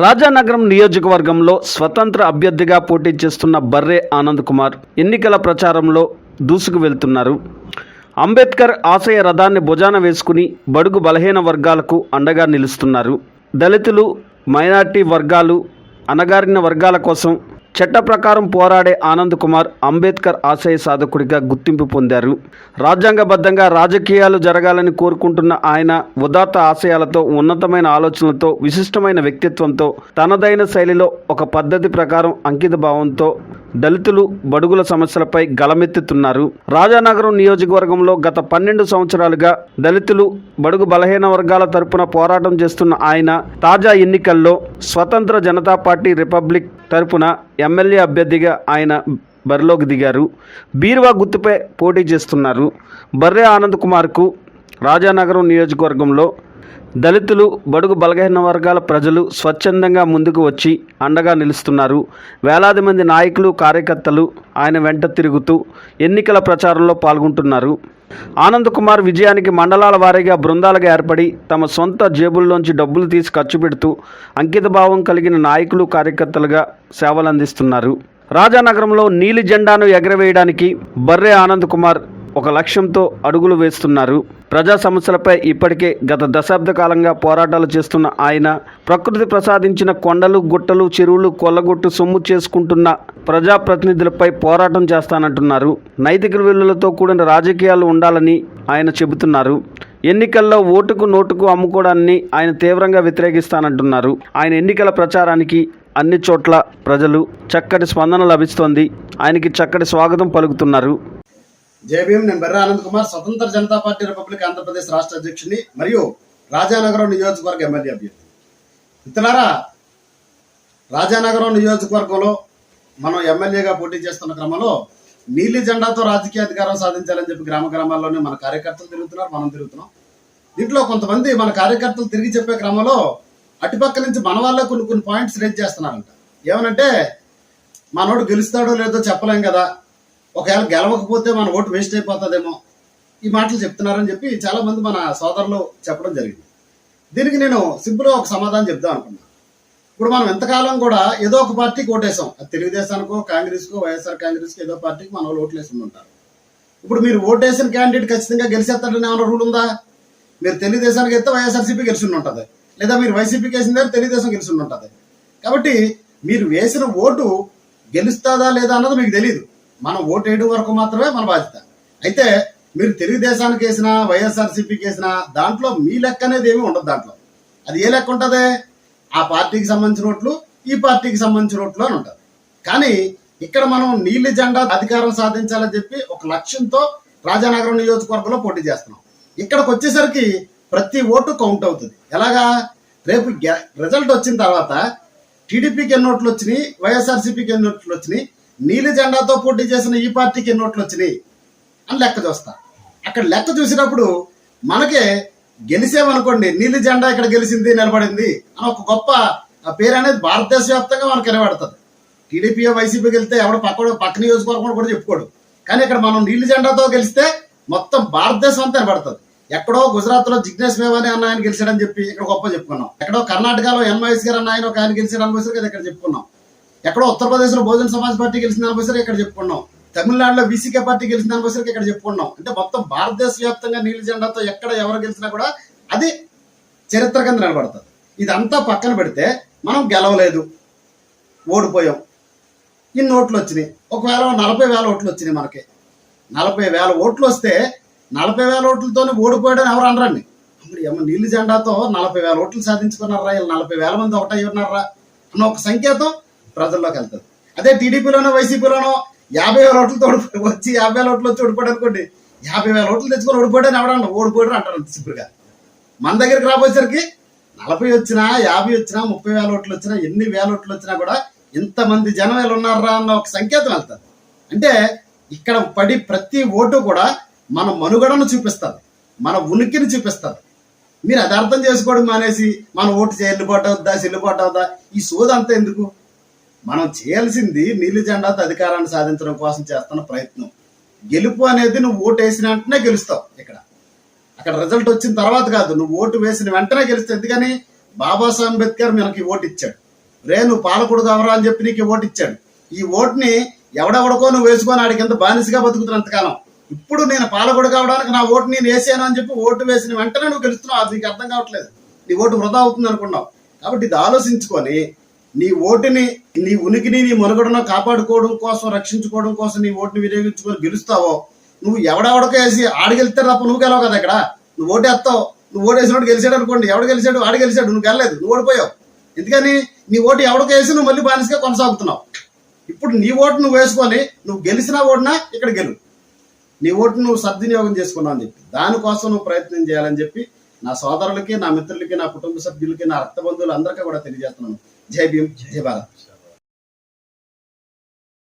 రాజానగరం నియోజకవర్గంలో స్వతంత్ర అభ్యర్థిగా పోటీ చేస్తున్న బర్రే ఆనంద్ కుమార్ ఎన్నికల ప్రచారంలో దూసుకు వెళ్తున్నారు. అంబేద్కర్ ఆశయ రథాన్ని భుజాన వేసుకుని బడుగు బలహీన వర్గాలకు అండగా నిలుస్తున్నారు. దళితులు మైనార్టీ వర్గాలు అణగారిన వర్గాల కోసం చట్ట ప్రకారం పోరాడే ఆనంద్ కుమార్ అంబేద్కర్ ఆశయ సాధకుడిగా గుర్తింపు పొందారు. రాజ్యాంగబద్ధంగా రాజకీయాలు జరగాలని కోరుకుంటున్న ఆయన ఉదాత్త ఆశయాలతో ఉన్నతమైన ఆలోచనలతో విశిష్టమైన వ్యక్తిత్వంతో తనదైన శైలిలో ఒక పద్ధతి ప్రకారం అంకిత భావంతో దళితులు బడుగుల సమస్యలపై గలమెత్తుతున్నారు రాజానగరం నియోజకవర్గంలో గత పన్నెండు సంవత్సరాలుగా దళితులు బడుగు బలహీన వర్గాల తరపున పోరాటం చేస్తున్న ఆయన తాజా ఎన్నికల్లో స్వతంత్ర జనతా పార్టీ రిపబ్లిక్ తరపున ఎమ్మెల్యే అభ్యర్థిగా ఆయన బరిలోకి దిగారు. బీరువా గుర్తుపై పోటీ చేస్తున్నారు. బర్రె ఆనంద్ కుమార్కు రాజానగరం నియోజకవర్గంలో దళితులు బడుగు బలహీన వర్గాల ప్రజలు స్వచ్ఛందంగా ముందుకు వచ్చి అండగా నిలుస్తున్నారు. వేలాది మంది నాయకులు కార్యకర్తలు ఆయన వెంట తిరుగుతూ ఎన్నికల ప్రచారంలో పాల్గొంటున్నారు. ఆనంద్ కుమార్ విజయానికి మండలాల వారీగా బృందాలుగా ఏర్పడి తమ సొంత జేబుల్లోంచి డబ్బులు తీసి ఖర్చు పెడుతూ అంకితభావం కలిగిన నాయకులు కార్యకర్తలుగా సేవలు అందిస్తున్నారు రాజానగరంలో నీలి జెండాను ఎగరవేయడానికి బర్రె ఆనంద్ కుమార్ ఒక లక్ష్యంతో అడుగులు వేస్తున్నారు. ప్రజా సమస్యలపై ఇప్పటికే గత దశాబ్ద కాలంగా పోరాటాలు చేస్తున్న ఆయన ప్రకృతి ప్రసాదించిన కొండలు గుట్టలు చెరువులు కొల్లగొట్టు సొమ్ము చేసుకుంటున్న ప్రజాప్రతినిధులపై పోరాటం చేస్తానంటున్నారు. నైతిక విలువలతో కూడిన రాజకీయాలు ఉండాలని ఆయన చెబుతున్నారు. ఎన్నికల్లో ఓటుకు నోటుకు అమ్ముకోవడాన్ని ఆయన తీవ్రంగా వ్యతిరేకిస్తానంటున్నారు. ఆయన ఎన్నికల ప్రచారానికి అన్ని చోట్ల ప్రజలు చక్కటి స్పందన లభిస్తోంది. ఆయనకి చక్కటి స్వాగతం పలుకుతున్నారు. జేబీఎం నేను బెర్ర ఆనంద్ కుమార్ స్వతంత్ర జనతా పార్టీ రిపబ్లిక్ ఆంధ్రప్రదేశ్ రాష్ట్ర అధ్యక్షుని మరియు రాజానగరం నియోజకవర్గ ఎమ్మెల్యే అభ్యర్థి మిత్రులారా రాజానగరం నియోజకవర్గంలో మనం ఎమ్మెల్యేగా పోటీ చేస్తున్న క్రమంలో నీలి జెండాతో రాజకీయ అధికారం సాధించాలని చెప్పి గ్రామ గ్రామాల్లోనే మన కార్యకర్తలు తిరుగుతున్నారు మనం తిరుగుతున్నాం. దీంట్లో కొంతమంది మన కార్యకర్తలు తిరిగి చెప్పే క్రమంలో అటుపక్క నుంచి మన వాళ్ళే కొన్ని కొన్ని పాయింట్స్ రేజ్ చేస్తున్నారంట. ఏమనంటే మనోడు గెలుస్తాడో లేదో చెప్పలేం కదా. ఒకవేళ గెలవకపోతే మన ఓటు వేస్ట్ అయిపోతుందేమో. ఈ మాటలు చెప్తున్నారని చెప్పి చాలా మంది మన సోదరులు చెప్పడం జరిగింది. దీనికి నేను సింపుల్గా ఒక సమాధానం చెప్దాం అనుకున్నాను ఇప్పుడు మనం ఎంతకాలం కూడా ఏదో ఒక పార్టీకి ఓటేసాం. అది తెలుగుదేశానికో కాంగ్రెస్కో వైఎస్ఆర్ కాంగ్రెస్కి ఏదో పార్టీకి మన వాళ్ళు ఓట్లు వేసి ఉంటారు. ఇప్పుడు మీరు ఓటేసిన క్యాండిడేట్ ఖచ్చితంగా గెలిచేస్తాడని ఏమైనా రూల్ ఉందా? మీరు తెలుగుదేశానికి అయితే వైఎస్ఆర్సీపీ గెలిచి ఉంటుంది. లేదా మీరు వైసీపీకి వేసిన దగ్గర తెలుగుదేశం గెలిచి ఉంటుంది. కాబట్టి మీరు వేసిన ఓటు గెలుస్తుందా లేదా అన్నది మీకు తెలియదు మనం ఓటు వరకు మాత్రమే మన బాధ్యత. అయితే మీరు తెలుగుదేశానికి వేసిన వైఎస్ఆర్సీపీకి వేసిన దాంట్లో మీ లెక్క అనేది ఏమీ ఉండదు దాంట్లో. అది ఏ లెక్క ఉంటుంది? ఆ పార్టీకి సంబంధించిన ఓట్లు ఈ పార్టీకి సంబంధించిన ఓట్లు అని ఉంటుంది. కానీ ఇక్కడ మనం నీలి జెండా అధికారం సాధించాలని చెప్పి ఒక లక్ష్యంతో రాజానగరం నియోజకవర్గంలో పోటీ చేస్తున్నాం. ఇక్కడికి వచ్చేసరికి ప్రతి ఓటు కౌంట్ అవుతుంది. ఎలాగా? రేపు రిజల్ట్ వచ్చిన తర్వాత టీడీపీకి ఎన్ని ఓట్లు వచ్చినాయి? వైఎస్ఆర్సీపీకి ఎన్ని ఓట్లు వచ్చినాయి? నీలి జెండాతో పోటీ చేసిన ఈ పార్టీకి ఎన్ని ఓట్లు వచ్చినాయి అని లెక్క చూస్తా. అక్కడ లెక్క చూసినప్పుడు మనకే గెలిసేమనుకోండి నీలి జెండా ఇక్కడ గెలిచింది నిలబడింది అని ఒక గొప్ప పేరు అనేది భారతదేశ వ్యాప్తంగా మనకు నిలబడుతుంది టీడీపీ వైసీపీ గెలిస్తే ఎవడ పక్క పక్క నియోజకవర్గం కూడా చెప్పుకోడు. కానీ ఇక్కడ మనం నీలి జెండాతో గెలిస్తే మొత్తం భారతదేశం అంతా నిలబడుతుంది. ఎక్కడో గుజరాత్లో జిగ్నేష్ మేవాని అన్న ఆయన గెలిచాడని చెప్పి ఇక్కడ గొప్ప చెప్పుకున్నాం. ఎక్కడో కర్ణాటకలో ఎన్వైఎస్ గారు అన్న ఆయన ఒక ఆయన గెలిచాడు అనుభవిస్తారు కదా ఇక్కడ చెప్పుకున్నాం. ఎక్కడో ఉత్తరప్రదేశ్లో బహుజన సమాజ్ పార్టీ గెలిచిన దానికోసరికి ఇక్కడ చెప్పుకున్నాం. తమిళనాడులో బీసీకే పార్టీ గెలిచిన దానికోసరికి ఇక్కడ చెప్పుకున్నాం. అంటే మొత్తం భారతదేశ వ్యాప్తంగా నీలి జెండాతో ఎక్కడ ఎవరు గెలిచినా కూడా అది చరిత్ర కింద నిలబడుతుంది. ఇదంతా పక్కన పెడితే మనం గెలవలేదు. ఓడిపోయాం. ఇన్ని ఓట్లు వచ్చినాయి. ఒకవేళ నలభై వేల ఓట్లు వచ్చినాయి మనకి. నలభై వేల ఓట్లు వస్తే నలభై వేల ఓట్లతోనే ఓడిపోయాడని ఎవరు అనరండి? అప్పుడు ఏమో నీళ్ళు జెండాతో నలభై వేల ఓట్లు సాధించుకున్నారా? వీళ్ళు నలభై వేల మంది ఒకటై ఉన్నారా? అన్న ఒక సంకేతం ప్రజల్లోకి వెళ్తుంది. అదే టీడీపీలోనో వైసీపీలోనో యాభై వేల ఓట్లతో వచ్చి యాభై వేల ఓట్లు వచ్చి ఓడిపోయాడు అనుకోండి యాభై వేల ఓట్లు తెచ్చుకొని ఓడిపోయాడని ఎవడన్నా ఓడిపోయాడు అంటారు అంత సింపుల్గా. మన దగ్గరికి రాబోయేసరికి నలభై వచ్చినా యాభై వచ్చినా ముప్పై వేల ఓట్లు వచ్చినా ఎన్ని వేల ఓట్లు వచ్చినా కూడా ఇంతమంది జనం వీళ్ళు ఉన్నారా అన్న ఒక సంకేతం వెళ్తుంది. అంటే ఇక్కడ పడి ప్రతి ఓటు కూడా మన మనుగడను చూపిస్తుంది మన ఉనికిని చూపిస్తుంది. మీరు అది అర్థం చేసుకోవడం మానేసి మన ఓటు చెల్లుబాటు అవుద్దా చెల్లుబాటు అవుద్దా ఈ సోదంతా అంతా ఎందుకు? మనం చేయాల్సింది నీలి జెండాతో అధికారాన్ని సాధించడం కోసం చేస్తున్న ప్రయత్నం. గెలుపు అనేది నువ్వు ఓటు వేసిన వెంటనే గెలుస్తావు ఇక్కడ. అక్కడ రిజల్ట్ వచ్చిన తర్వాత కాదు నువ్వు ఓటు వేసిన వెంటనే గెలుస్తావు. ఎందుకని? బాబాసాహెబ్ అంబేద్కర్ మనకి ఓటు ఇచ్చాడు. రే నువ్వు పాలకుడు కావరా అని చెప్పి నీకు ఓటు ఇచ్చాడు. ఈ ఓటుని ఎవడెవడకో నువ్వు వేసుకొని ఆడికి ఎంత బానిసగా బతుకుతున్నంతకాలం ఇప్పుడు నేను పాలకుడు కావడానికి నా ఓటు నేను వేసాను అని చెప్పి ఓటు వేసిన వెంటనే నువ్వు గెలుస్తున్నావు. అది నీకు అర్థం కావట్లేదు. నీ ఓటు వృధా అవుతుంది అనుకున్నావు. కాబట్టి ఇది ఆలోచించుకొని నీ ఓటుని నీ ఉనికిని నీ మనుగడను కాపాడుకోవడం కోసం రక్షించుకోవడం కోసం నీ ఓటుని వినియోగించుకొని గెలుస్తావో నువ్వు ఎవడెవడకో వేసి ఆడగెళ్తే తప్ప నువ్వు గెలవు కదా ఇక్కడ? నువ్వు ఓటు వేస్తావు. నువ్వు ఓటు వేసినట్టు గెలిచాడు అనుకోండి. ఎవడు గెలిచాడు? ఆడు గెలిచాడు. నువ్వు గెలలేదు. నువ్వు ఓడిపోయావు. ఎందుకని? నీ ఓటు ఎవడికి వేసి నువ్వు మళ్ళీ బానిసగా కొనసాగుతున్నావు. ఇప్పుడు నీ ఓటు నువ్వు వేసుకొని నువ్వు గెలిచినా ఓడినా ఇక్కడ గెలు. నీ ఓటు నువ్వు సద్వినియోగం చేసుకున్నావు అని చెప్పి. దానికోసం నువ్వు ప్రయత్నం చేయాలని చెప్పి నా సోదరులకి నా మిత్రులకి నా కుటుంబ సభ్యులకి నా రక్త బంధువులు అందరికీ కూడా తెలియజేస్తున్నాను. जय भीम जय भारत।